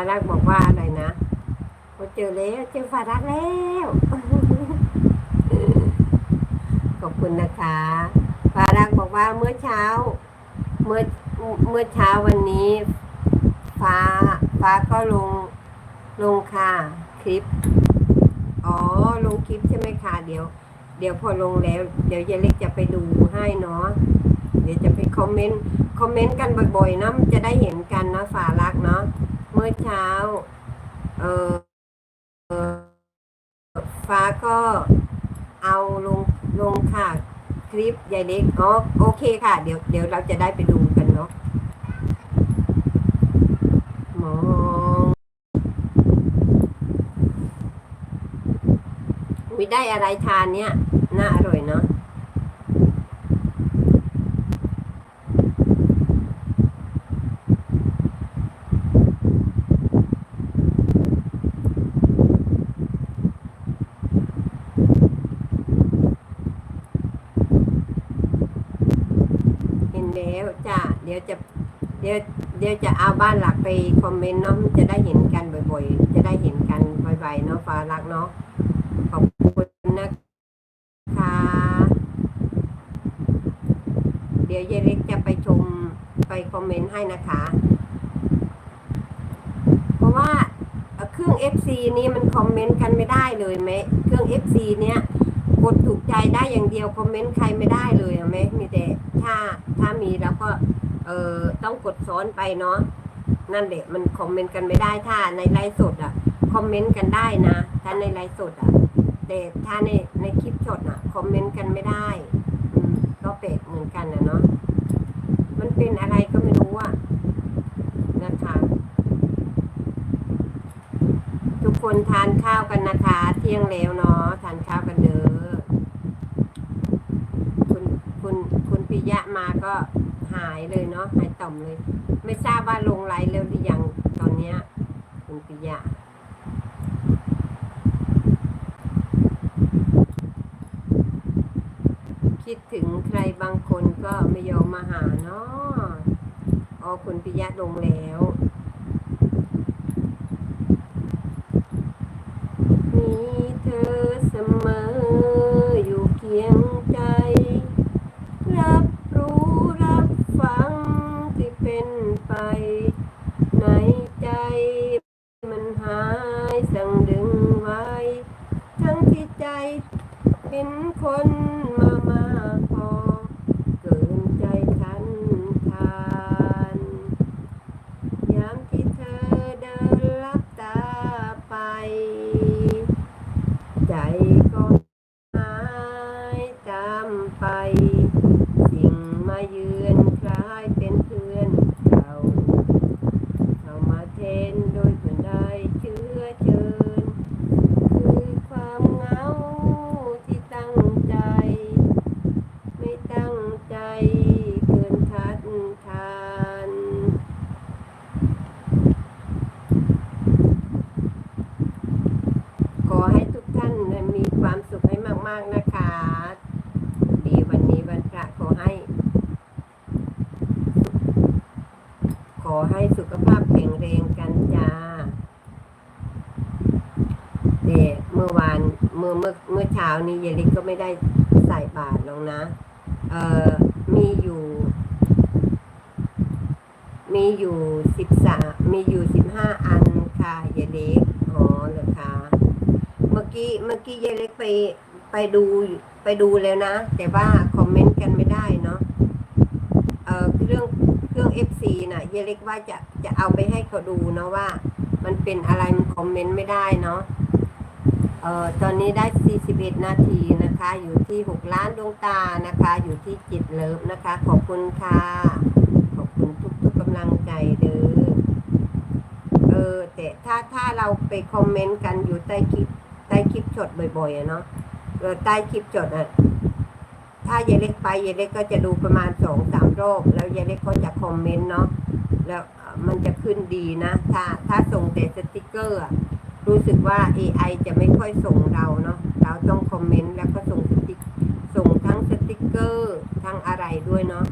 ารักบอกว่าอะไรนะพอเจอแล้วเจอฟารักแล้วขอบคุณนะคะฟารักบอกว่าเมื่อเช้า เมื่อเมื่อเช้าวันนี้ ฟ้าฟ้าก็ลงลงค่ะคลิป อ๋อลงคลิปใช่ไหมคะเดี๋ยว เดี๋ยวพอลงแล้ว เดี๋ยวยายเล็กจะไปดูให้เนาะเดี๋ยวจะไปคอมเมนต์คอมเมนต์กันบ่อยๆนะมันจะได้เห็นกันนะฝารักเนาะ มื่อเช้า เออเอฟ้าก็เอาลงลงค่ะ คลิปยายเล็กอ๋อโอเคค่ะ เดี๋ยวเดี๋ยวเราจะได้ไปดูกันเนาะมองมีได้อะไรทานเนี่ยน่าอร่อยเนาะ เห็นแล้วจ้ะเดี๋ยวจะเดี๋ยวเดี๋ยวจะเอาบ้านหลักไปคอมเมนต์เนาะจะได้เห็นกันบ่อยๆ จะได้เห็นกันบ่อยๆเนาะฟ้ารักเนาะขอบคุณนะคะเดี๋ยวยายเล็กจะไปชมไปคอมเมนต์ให้นะคะ เพราะว่าเครื่อง FC นี้มันคอมเมนต์กันไม่ได้เลยไหมเครื่อง FC เนี้ยกดถูกใจได้อย่างเดียวคอมเมนต์ใครไม่ได้เลยไหมมีแต่ถ้าถ้ามีแล้วก็ เออต้องกดซ้อนไปเนาะนั่นแหละมันคอมเมนต์กันไม่ได้ถ้าในไลฟ์สดอะคอมเมนต์กันได้นะถ้าในไลฟ์สดอะแต่ถ้าในในคลิปสดอะคอมเมนต์กันไม่ได้ก็แปลกเหมือนกันนะเนาะมันเป็นอะไรก็ไม่รู้อะนะคะทุกคนทานข้าวกันนะคะ เที่ยงแล้วเนาะทานข้าวกันเด้อคุณคุณคุณปิยะมาก็ หายเลยเนาะหายต่อมเลย ไม่ทราบว่าลงไลน์แล้วหรือยังตอนเนี้ยคุณปิยะคิดถึงใครบางคนก็ไม่ยอมมาหาเนาะอ๋อคุณปิยะลงแล้ว มีเธอเสมออยู่เคียงใจ รับรู้รับฟังที่เป็นไป ในใจ มันหายสั่งดึงไว้ ทั้งที่ใจ เป็นคนมามากพอ เกินใจคันทาน ยามที่เธอเดินลับตาไป ใจก็หายตามไป สิ่งมาเยือนคล้ายเป็นเพื่อนเก่าเข้ามาเทนโดยเพื่อนได้เชื้อเชิญ คือความเหงาที่ตั้งใจ ไม่ตั้งใจเกินทัดทาน ขอให้ทุกท่านมีความสุขให้ มากๆนะคะ ดีวันนี้วันพระขอให้ ขอให้สุขภาพแข็งแรงกันจ้าเดเมื่อวานเมื่อเมื่อเมื่อเช้านี้เยลิกก็ไม่ได้ใส่บาตรลงนะ เอ่อมีอยู่ มีอยู่สิบสามมีอยู่สิบห้าอันค่ะเยลิกอ๋อเหรอคะเมื่อกี้เมื่อกี้ยายเล็กไป ไปดูไปดูแล้วนะ แต่ว่าคอมเมนต์กันไม่ได้เนาะเออเรื่องเครื่อง FC น่ะยายเล็กว่าจะจะเอาไปให้เขาดูเนาะว่า มันเป็นอะไรมันคอมเมนต์ไม่ได้เนาะเอ่อตอนนี้ได้ 41 นาทีนะคะ อยู่ที่ 6 ล้านดวงตานะคะ อยู่ที่จิตเลิฟนะคะ ขอบคุณค่ะ ขอบคุณทุกๆกำลังใจเด้อเออแต่ถ้าถ้าเราไปคอมเมนต์กันอยู่ใต้คลิปใต้คลิปสดบ่อยๆอะเนาะ ใต้คลิปจดอะถ้ายายเล็กไปยายเล็กก็จะดูประมาณสองสามรอบแล้วยายเล็กก็จะคอมเมนต์เนาะแล้วมันจะขึ้นดีนะ ถ้าถ้าส่งแต่สติกเกอร์รู้สึกว่า AI จะไม่ค่อยส่งเราเนาะเราต้องคอมเมนต์แล้วก็ส่งสติกส่งทั้งสติกเกอร์ทั้งอะไรด้วยเนาะ